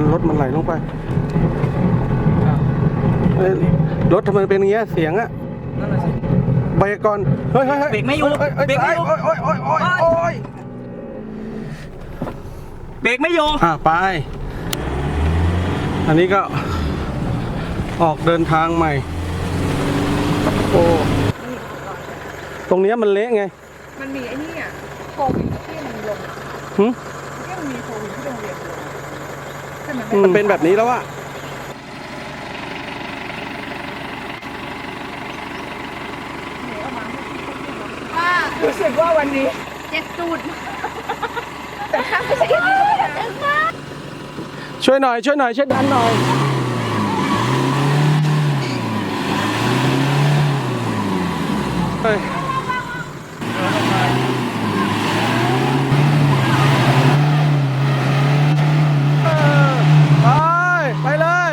มันรถมันไหลลงไปเอ้ยรถทำไมเป็นอย่างเงี้ยเสียงอะนั่นแหละสิ เบรกก่อนเฮ้ยเฮ้ยฮ้เบรกไม่อยู่เฮ้ยฮ้ยเบรกไม่อยู่ โอ้ยโอ้ยโอ้ยโอ้ยโอ้ยเบรกไม่อยู่อะไป อันนี้ก็ ออกเดินทางใหม่โอ้ตรงเนี้ยมันเละไงมันมีไอ้นี่อะโควิดที่มันลงหึที่มันมีโควิดที่โรงเรียนลงใช่ไห มมันเป็นแบบนี้แล้วอะรู้สึกว่าวันนี้เจ็บตูดแต่ถ้าไม่ใช่อันนี้ก็ไม่ได้ช่วยหน่อยช่วยหน่อยช่วยดันหน่อย เฮ้ยเออไป ไปเลย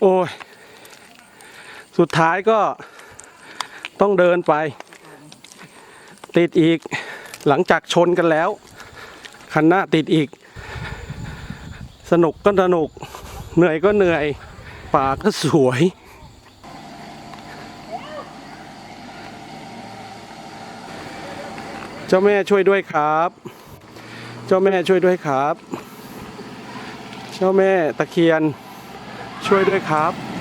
โอ้ย สุดท้ายก็ต้องเดินไป ติดอีกหลังจากชนกันแล้ว คันหน้าติดอีก สนุกก็สนุก เหนื่อยก็เหนื่อย ป่าก็สวยเจ้าแม่ช่วยด้วยครับ เจ้าแม่ช่วยด้วยครับ เจ้าแม่ตะเคียนช่วยด้วยครับ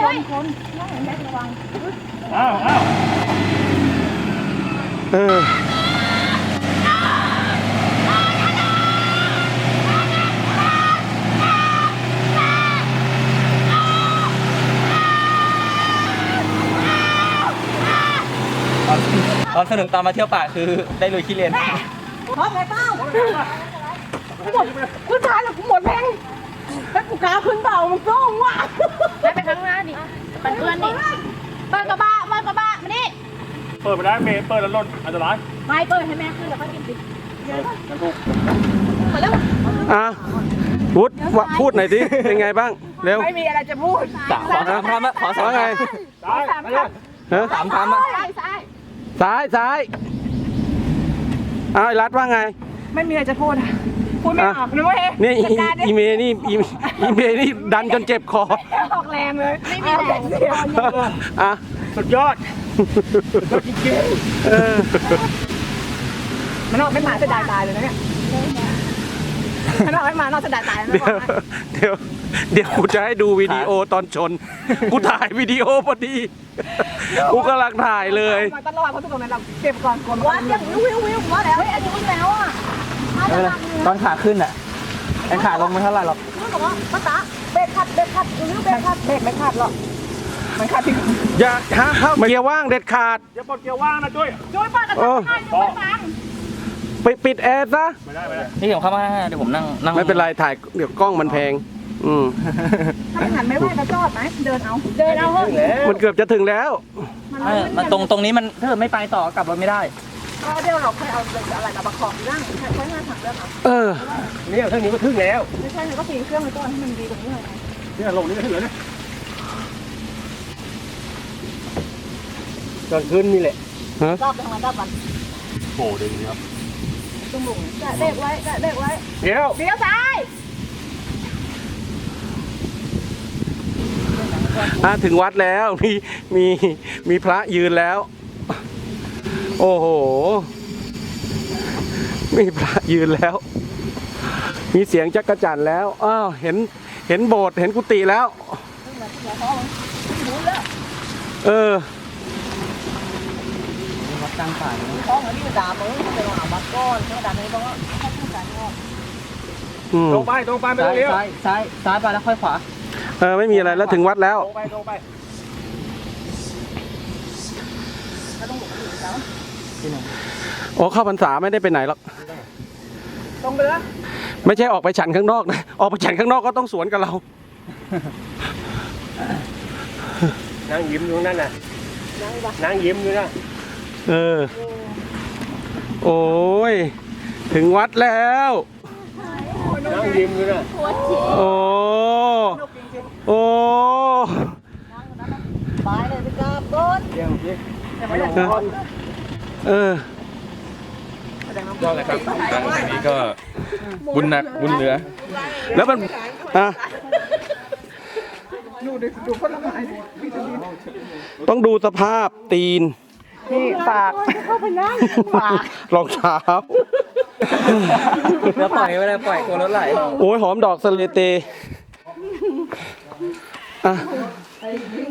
คนน้องเระวังอ้าวอ้าวเออตอนสนุกตอนมาเที่ยวป่าคือได้ลุยขี้เลนพร้อมไหมเป้าหมดกูตายแล้วกูหมดแรง แล้วกูกล้าขึ้นเบามันก็ว่ะไปข้างหน้าดิมันเพื่อนนี่เปิดกระบะเปิดกระบะมานี่เปิดไม่ได้เมย์เปิดแล้วล่นอันตรายไม่เปิดให้แม่ขึ้นแล้วก็กินสิอะวุฒวะพูดหน่อยสิเป็นไงบ้างเร็วไม่มีอะไรจะพูดสามขอสามคำอะขอสามว่าไงคได้สามไปคเลยฮะำสามคำอะซ้ายซ้ายซ้ายซ้ายเอาไอ้รัดว่าไงำไม่มีอะไรจะพูดอะ พูดไม่ออกนะเว้ยนี่อีจัดการดิอีเมนี่อีอีเมนี่ดันจนเจ็บคอออกแรงเลย ไม่มีแรงเสียอะสุดยอดเออมันออกเป็นหมาเสียดายตายเลยนะเนี่ยมันออกเป็นหมานอกเสียดายตายนะเดี๋ยวเดี๋ยวเดี๋ยวกูจะให้ดูวิดีโอตอนชน กูถ่ายวิดีโอพอดี กูกำลังถ่ายเลยมาตลอดเพราะตรงนั้นเราเก็บก่อนก่อนวัดยังวิววิววิวว่าแล้วเฮ้ยอันนี้วิ่งแล้วอะมา ไม่จะเป็นไรหลังตอนขาขึ้นอะไอขาลงไม่เท่าไหร่หรอกมึงบอกว่าภาษาเบรกขัดเบรกขัดวิวเบรกขัดเบรกไม่ขาดหรอกมันขาดที่อย่าห้ามเข้าเกียร์ว่างเด็ดขาดอย่าปลดเกียร์ว่างนะจุ้ยช่วยเปิดกระโอ้จกให้ช่วยฟังปิดปิดแอร์ซะไม่ได้ไม่ได้นี่ผมเข้ามาให้เดี๋ยวผมนั่งนั่งไม่เป็นไรถ่ายเดี๋ยวกล้องมันแพง อืมถ้าไม่หันไม่ไหวก็จอดไหมเดินเอาเดินเอาเฮ้ยมันเกือบจะถึงแล้วไม่มันตรงตรงนี้มันถ้าเกิดไม่ไปต่อกลับรถไม่ได้ ก็เดี๋ยวเราค่อยเอาอะไรมาประกอบร่างค่อยๆมาถังเรื่องเอาเออเนี่ยเท่านี้ก็ถึงแล้วไม่ใช่เราก็ปีนเครื่องไปก่อนให้มันดีกว่านี้หน่อยเนี่ยลงนี่ก็ถึงแล้วเนี่ยกลางคืนนี่แหละรอบทางมันรอบมันโอ้ดึงครับตรงหลุมกะเบรกไว้กะเบรกไว้ เดี๋ยวเลี้ยวซ้ายอะถึงวัดแล้วมีมีมีพระยืนแล้ว โอ้โห มีพระยืนแล้ว มีเสียงจักรจันแล้ว อ้าว เห็น เห็นโบสถ์ เห็นกุฏิแล้ว เออวัดกลางป่าท้องอันนี้ด่ามึงไปหาบัตรก้อนเขาด่ามึงต้องให้ผู้การออกอืมตรงไปตรงไปไม่ซ้าต้อยงเลี้ยวซ้ายซ้ายซ้ายไปแล้วค่อยขวา เออ ไม่มีอะไรแล้วถึงวัดแล้ว ตรงไปตรงไป โอ้เข้าพรรษาไม่ได้ไปไหนหรอกตรงไปเลยไม่ใช่ออกไปฉันข้างนอกนะออกไปฉันข้างนอกก็ต้องสวนกับเรา นั่งยิ้มอยู่นั่นน่ะนั่งยิ้มอยู่นะเออ โอ้ยถึงวัดแล้วโอ้ยโนนั่งยิ้มอยู่นะโอ้โอ้เดี๋ยวสิ เออก็เลยครับทางนี้ก็บุญหนักบุญเหลือ แล้วมันอะต้องดูสภาพตีน นี่ฝากเข้าไปนั่งฝากรองเท้าแล้วปล่อยไว้เลยปล่อยกลัวรถไหลโอ้ยหอมดอกสะเลเตอะ